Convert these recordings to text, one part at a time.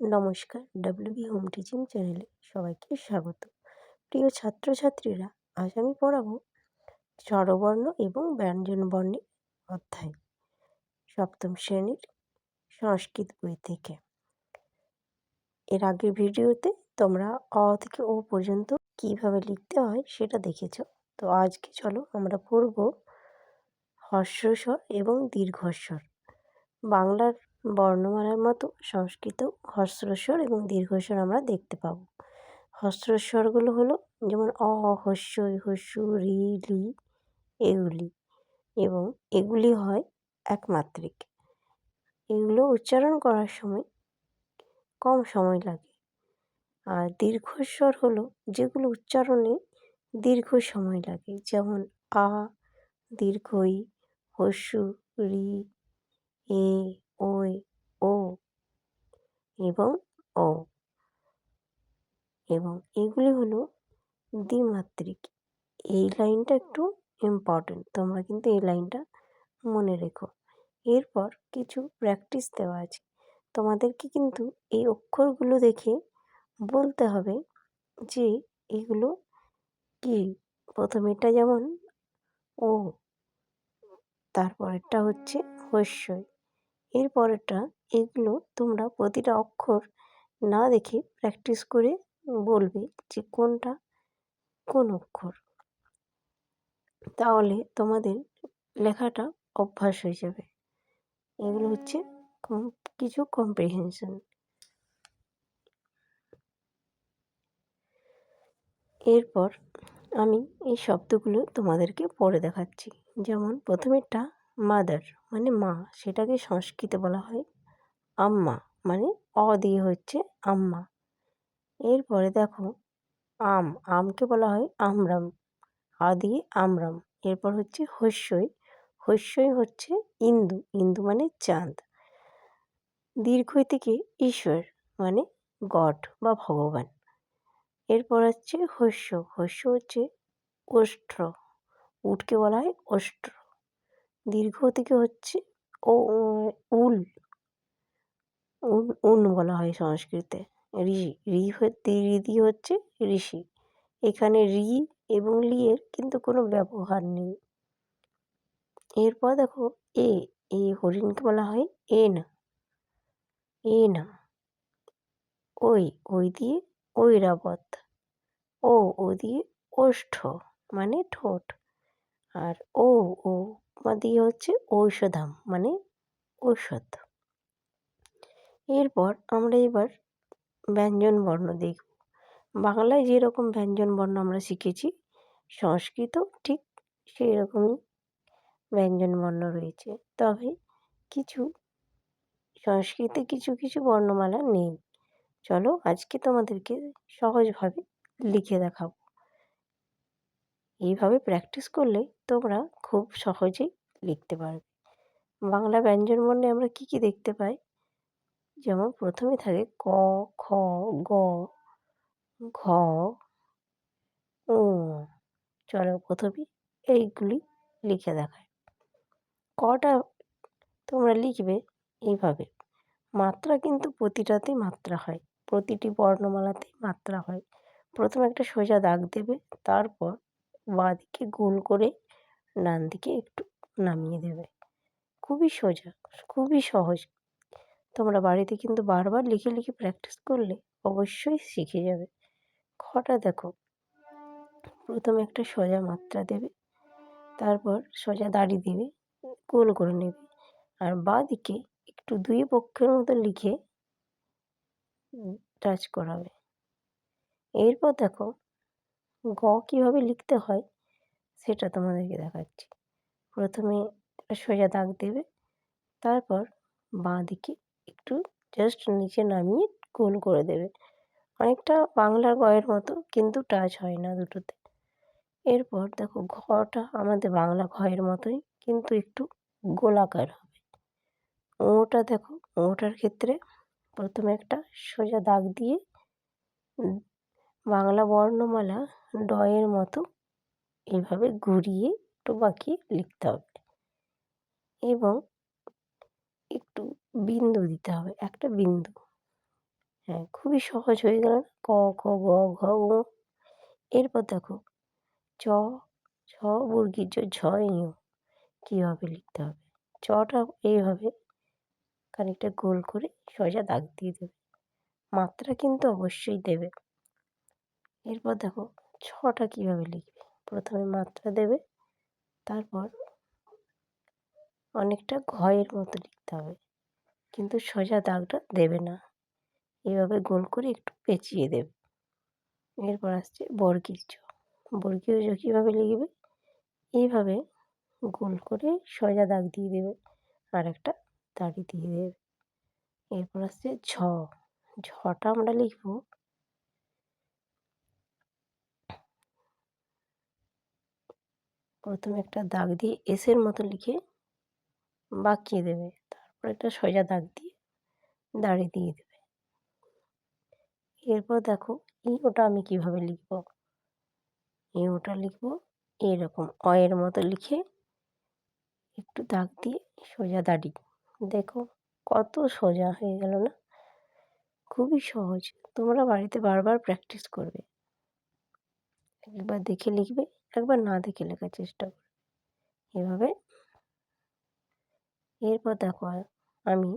নমস্কার WB home teaching চ্যানেলে সবাইকে স্বাগত। প্রিয় ছাত্রছাত্রীরা, আজ আমি পড়াবো স্বরবর্ণ এবং ব্যঞ্জনবর্ণের অধ্যায়, সপ্তম শ্রেণির সংস্কৃত বই থেকে। এর আগের ভিডিওতে তোমরা অ থেকে ও পর্যন্ত কীভাবে লিখতে হয় সেটা দেখেছ। তো আজকে চলো আমরা পড়ব হর্ষস্বর এবং দীর্ঘস্বর। বাংলার বর্ণমালার মতো সংস্কৃত হ্রস্বস্বর এবং দীর্ঘস্বর আমরা দেখতে পাব। হ্রস্বস্বরগুলো হলো যেমন অ, হস্যই, হস্যু, রি, লি, এগুলি এবং এগুলি হয় একমাত্রিক। এগুলো উচ্চারণ করার সময় কম সময় লাগে। আর দীর্ঘস্বর হলো যেগুলো উচ্চারণে দীর্ঘ সময় লাগে, যেমন আ, দীর্ঘই, হস্যু, রি, এ ওই ও এবং অ এবং এগুলি হলো দ্বিমাত্রিক এই লাইনটা একটু ইম্পর্টেন্ট তোমরা কিন্তু এই লাইনটা মনে রেখো এরপর কিছু প্র্যাকটিস দেওয়া আছে তোমাদেরকে কিন্তু এই অক্ষরগুলো দেখে বলতে হবে যে এগুলো কি প্রথমেরটা যেমন ও তারপরেরটা হচ্ছে হস্যই এর পরেরটা, এগুলো তোমরা প্রতিটা অক্ষর না দেখে প্র্যাকটিস করে বলবে যে কোনটা কোন অক্ষর। তাহলে তোমাদের লেখাটা অভ্যাস হয়ে যাবে। এগুলো হচ্ছে কিছু কম্প্রিহেনশন এরপর আমি এই শব্দগুলো তোমাদেরকে পড়ে দেখাচ্ছি। যেমন প্রথমেরটা মাদার মানে মা, সেটাকে সংস্কৃতে বলা হয় আম্মা মানে অ দিয়ে হচ্ছে আম্মা। এরপরে দেখো, আম, আমকে বলা হয় আমরাম, আ দিয়ে আমরাম। এরপর হচ্ছে হস্যই হস্যই হচ্ছে ইন্দু ইন্দু মানে চাঁদ। দীর্ঘই থেকে ঈশ্বর মানে গড বা ভগবান। এরপর হচ্ছে হস্য হস্য হচ্ছে ওষ্ঠ উটকে বলা হয় ওষ্ট্র দীর্ঘ থেকে হচ্ছে ও উল। উন বলা হয় সংস্কৃতে। ঋষি ঋ ঋ দিয়ে হচ্ছে ঋষি। এখানে রি এবং লিয়ের কিন্তু কোনো ব্যবহার নেই। এরপর দেখো এ এ হরিণকে বলা হয় এ না এ না ওই ওই দিয়ে ঐরাবত। ও ও দিয়ে ওষ্ঠ মানে ঠোঁট। আর ও ও দিয়ে হচ্ছে ঔষধাম মানে ঔষধ। এরপর আমরা এবার ব্যঞ্জন বর্ণ দেখব। বাংলায় যেরকম ব্যঞ্জন বর্ণ আমরা শিখেছি সংস্কৃতেও ঠিক সেই রকমই ব্যঞ্জন বর্ণ রয়েছে। তবে কিছু সংস্কৃতে কিছু কিছু বর্ণমালা নেই। চলো আজকে তোমাদেরকে সহজভাবে লিখে দেখাবো। এইভাবে প্র্যাকটিস করলে তোমরা খুব সহজেই লিখতে পারবে। বাংলা ব্যঞ্জন বর্ণে আমরা কী কী দেখতে পাই? যেমন প্রথমে থাকে ক, খ, গ, ঘ, উ। চলো প্রথমে এইগুলি লিখে দেখায় কটা তোমরা লিখবে এইভাবে। মাত্রা কিন্তু প্রতিটাতেই মাত্রা হয়। প্রতিটি বর্ণমালাতেই মাত্রা হয়। প্রথমে একটা সোজা দাগ দেবে, তারপর বাঁ দিকে গোল করে ডান দিকে একটু নামিয়ে দেবে। খুবই সোজা, খুবই সহজ। তোমরা বাড়িতে কিন্তু বারবার লিখে লিখে প্র্যাকটিস করলে অবশ্যই শিখে যাবে। খটা দেখো, প্রথমে একটা সোজা মাত্রা দেবে, তারপর সোজা দাড়ি দেবে, গোল করে নেবে। আর বাঁ দিকে একটু দুই পক্ষের মতো লিখে টাচ করাবে। এরপর দেখো গ কীভাবে লিখতে হয় সেটা তোমাদেরকে দেখাচ্ছি। প্রথমে সোজা দাগ দেবে, তারপর বাঁ দিকে একটু জাস্ট নিচে নামিয়ে গোল করে দেবে। অনেকটা বাংলার গয়ের মতো, কিন্তু টাচ হয় না দুটোতে। এরপর দেখো ঘটা আমাদের বাংলা ঘয়ের মতোই, কিন্তু একটু গোলাকার হবে। ওটা দেখো, ওটার ক্ষেত্রে প্রথমে একটা সোজা দাগ দিয়ে বাংলা বর্ণমালা ডয়ের মতো এইভাবে ঘুরিয়ে একটু বাঁকিয়ে লিখতে হবে। এবং একটু বিন্দু দিতে হবে, একটা বিন্দু। হ্যাঁ খুবই সহজ হয়ে গেল না? ক, খ, গ, ঘ এরপর দেখো, চ ছ বর্গীর জ, ঝ ইঁ কীভাবে লিখতে হবে? চটা এইভাবে খানিকটা গোল করে সোজা দাগ দিয়ে দেবে। মাত্রা কিন্তু অবশ্যই দেবে। এরপর দেখো ছটা কীভাবে লিখবে? প্রথমে মাত্রা দেবে, তারপর অনেকটা ঘয়ের মতো লিখতে হবে। কিন্তু সোজা দাগটা দেবে না। এভাবে গোল করে একটু পেঁচিয়ে দেবে। এরপর আসছে বর্গীর জ বর্গীয় জ কীভাবে লিখবে? এইভাবে গোল করে সোজা দাগ দিয়ে দেবে আর একটা দাড়ি দিয়ে দেবে। এরপর আসছে ঝ। ঝটা আমরা লিখব প্রথমে একটা দাগ দিয়ে এসের মতো লিখে বাঁকিয়ে দেবে। তারপর একটা সোজা দাগ দিয়ে দাড়ি দিয়ে দেবে। এরপর দেখো ই ওটা আমি কীভাবে লিখব? ই ওটা লিখব এরকম অয়ের মতো লিখে একটু দাগ দিয়ে সোজা দাড়ি। দেখো কত সোজা হয়ে গেল না? খুবই সহজ। তোমরা বাড়িতে বারবার প্র্যাকটিস করবে। একবার দেখে লিখবে। একবার না দেখে লেখার চেষ্টা করবে এভাবে এরপর দেখো আমি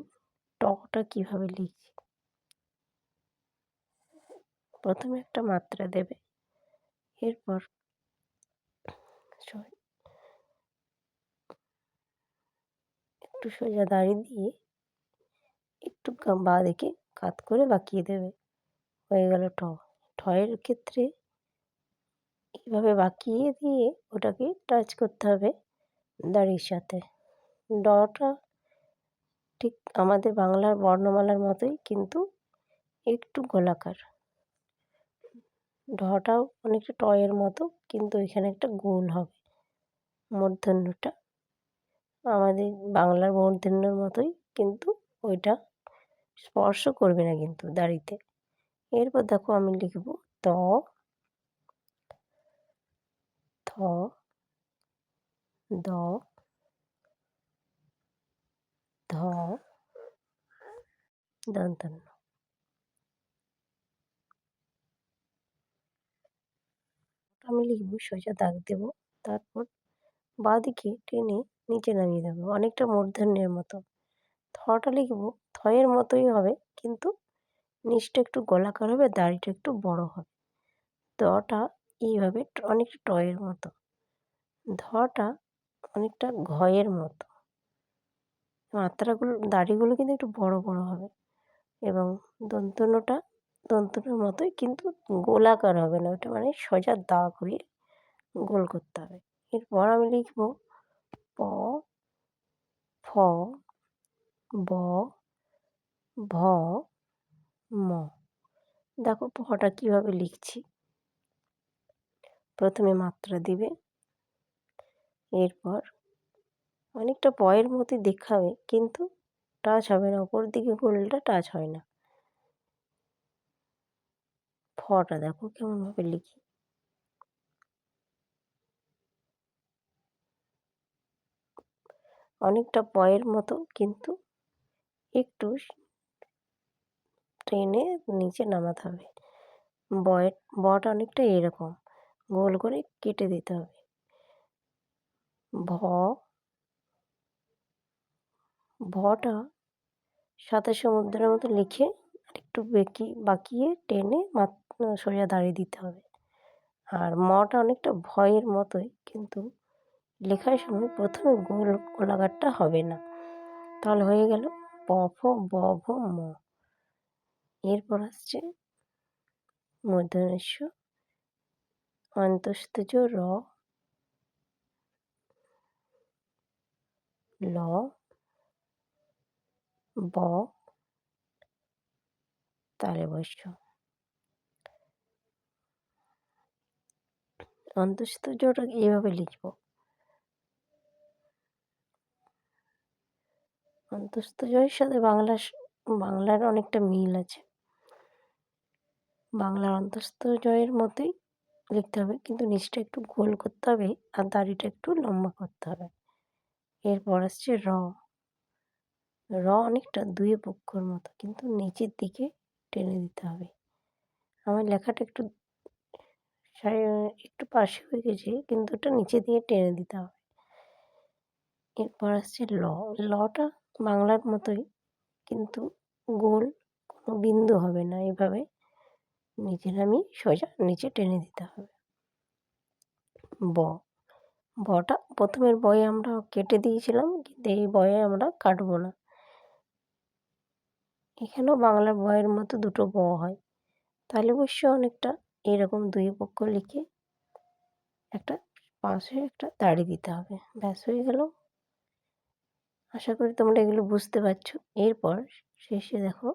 টটা কীভাবে লিখছি। প্রথমে একটা মাত্রা দেবে, এরপর একটু সোজা দাঁড়িয়ে দিয়ে একটু বাঁ দিকে কাত করে বাঁকিয়ে দেবে। হয়ে গেল ঠ। ঠয়ের ক্ষেত্রে এইভাবে বাঁকিয়ে দিয়ে ওটাকে টাচ করতে হবে দাড়ির সাথে। ডটা ঠিক আমাদের বাংলার বর্ণমালার মতোই কিন্তু একটু গোলাকার। ঢটাও অনেকটা টয়ের মতো কিন্তু এখানে একটা গোল হবে। মূর্ধন্যটা আমাদের বাংলার মূর্ধন্যর মতোই কিন্তু ওইটা স্পর্শ করবে না কিন্তু দাড়িতে। এরপর দেখো আমি লিখব ত থ দ ধ দন্তন্য আমি লিখব সোজা দাগ দেব, তারপর বাঁদিকে টেনে নিচে নামিয়ে দেবো। অনেকটা মূর্ধন্যের মতো। থটা লিখব, থয়ের মতোই হবে, কিন্তু নিচটা একটু গোলাকার হবে, দাড়িটা একটু বড় হবে। দটা এইভাবে অনেকটা টয়ের মতো। ধটা অনেকটা ঘয়ের মতো। মাত্রাগুলো, দাড়িগুলো কিন্তু একটু বড় বড় হবে এবং দন্তন্যটা, দন্তন্যর মতোই কিন্তু গোলাকার হবে না। ওটা মানে সোজা দাগ হয়ে গোল করতে হবে। এরপর আমি লিখব প, ফ, ব, ভ, ম। দেখো, পটা কীভাবে লিখছি? প্রথমে মাত্রা দিবে। এরপর অনেকটা পয়ের মতোই দেখাবে, কিন্তু টাচ হবে না। ওপর দিকে গোলটা টাচ হয় না। ফটা দেখো কেমনভাবে লিখি। অনেকটা পয়ের মতো, কিন্তু একটু ট্রেনে নিচে নামাতে হবে। বয়ের বটা অনেকটা এরকম। গোল করে কেটে দিতে হবে। ভ, ভটা সাথে সমুদ্রের মতো লিখে একটু বেঁকি, বাঁকিয়ে টেনে সোজা দাঁড়িয়ে দিতে হবে। আর মটা অনেকটা ভয়ের মতোই, কিন্তু লেখার সময় প্রথমে গোল, গোলাকারটা হবে না। তাহলে হয়ে গেল প, ফ, ব, ভ, ম। এরপর আসছে মূর্ধন্য অন্তস্তজ র ল ব তালে তালব্য অন্তস্তজটা এইভাবে লিখব অন্তস্তজয়ের সাথে বাংলা বাংলার অনেকটা মিল আছে বাংলার অন্তস্থ জয়ের মতোই লিখতে হবে। কিন্তু নিচটা একটু গোল করতে হবে আর দাড়িটা একটু লম্বা করতে হবে। এরপর আসছে র। র অনেকটা দুয়ে পক্ষর মতো, কিন্তু নিচের দিকে টেনে দিতে হবে। আমার লেখাটা একটু একটু পাশে হয়ে গেছে, কিন্তু ওটা নিচে দিয়ে টেনে দিতে হবে। এরপর আসছে ল। লটা বাংলার মতোই, কিন্তু গোল কোনো বিন্দু হবে না। এভাবে নিচে নামিয়ে সোজা নিচে টেনে দিতে হবে। ব, বটা প্রথমের বয়ে আমরা কেটে দিয়েছিলাম, কিন্তু এই বয়ে আমরা কাটবো না। এখানেও বাংলা বয়ের মতো দুটো ব হয়। তাহলে অবশ্য অনেকটা এরকম দুই পক্ষ লিখে একটা পাশে একটা দাড়ি দিতে হবে। ব্যাস, হয়ে গেল। আশা করি তোমরা এগুলো বুঝতে পারছ। এরপর শেষে দেখো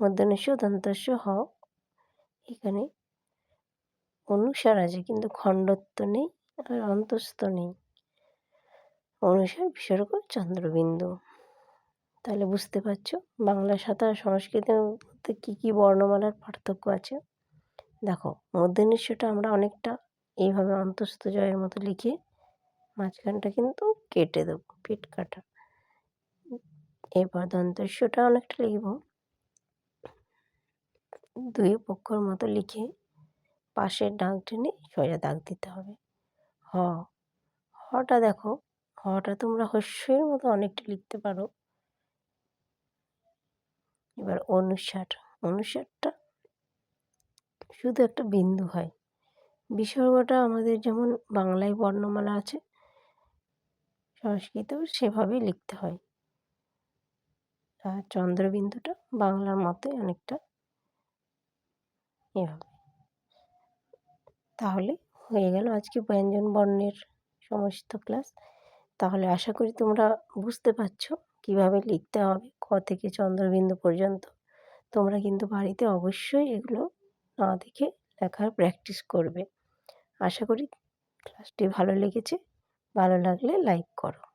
মধ্যনিস্য দন্তস্য হ এখানে অনুসার আছে, কিন্তু খণ্ডত্ব নেই আর অন্তস্থ নেই। অনুসার বিসর্গ চন্দ্রবিন্দু। তাহলে বুঝতে পারছ, বাংলা সাঁতার সংস্কৃতের মধ্যে কী কী বর্ণমালার পার্থক্য আছে? দেখো মধ্যনিস্যটা আমরা অনেকটা এইভাবে অন্তস্থ জয়ের মতো লিখে মাঝখানটা কিন্তু কেটে দেবো পেট কাটা। এরপর দন্তস্যটা অনেকটা লিখব। দুই পক্ষর মতো লিখে পাশের দাগ টেনে সোজা দাগ দিতে হবে। হ, হটা দেখো, হটা তোমরা হস্যের মতো অনেকটা লিখতে পারো। এবার অনুসার অনুসারটা শুধু একটা বিন্দু হয়। বিসর্গটা আমাদের যেমন বাংলায় বর্ণমালা আছে, সংস্কৃতেও সেভাবেই লিখতে হয়। আর চন্দ্রবিন্দুটা বাংলার মতোই অনেকটা এভাবে তাহলে হয়ে গেল আজকে ব্যঞ্জন বর্ণের সমস্ত ক্লাস তাহলে আশা করি তোমরা বুঝতে পারছ কীভাবে লিখতে হবে, ক থেকে চন্দ্রবিন্দু পর্যন্ত। তোমরা কিন্তু বাড়িতে অবশ্যই এগুলো না দেখে লেখার প্র্যাকটিস করবে। আশা করি ক্লাসটি ভালো লেগেছে। ভালো লাগলে লাইক করো।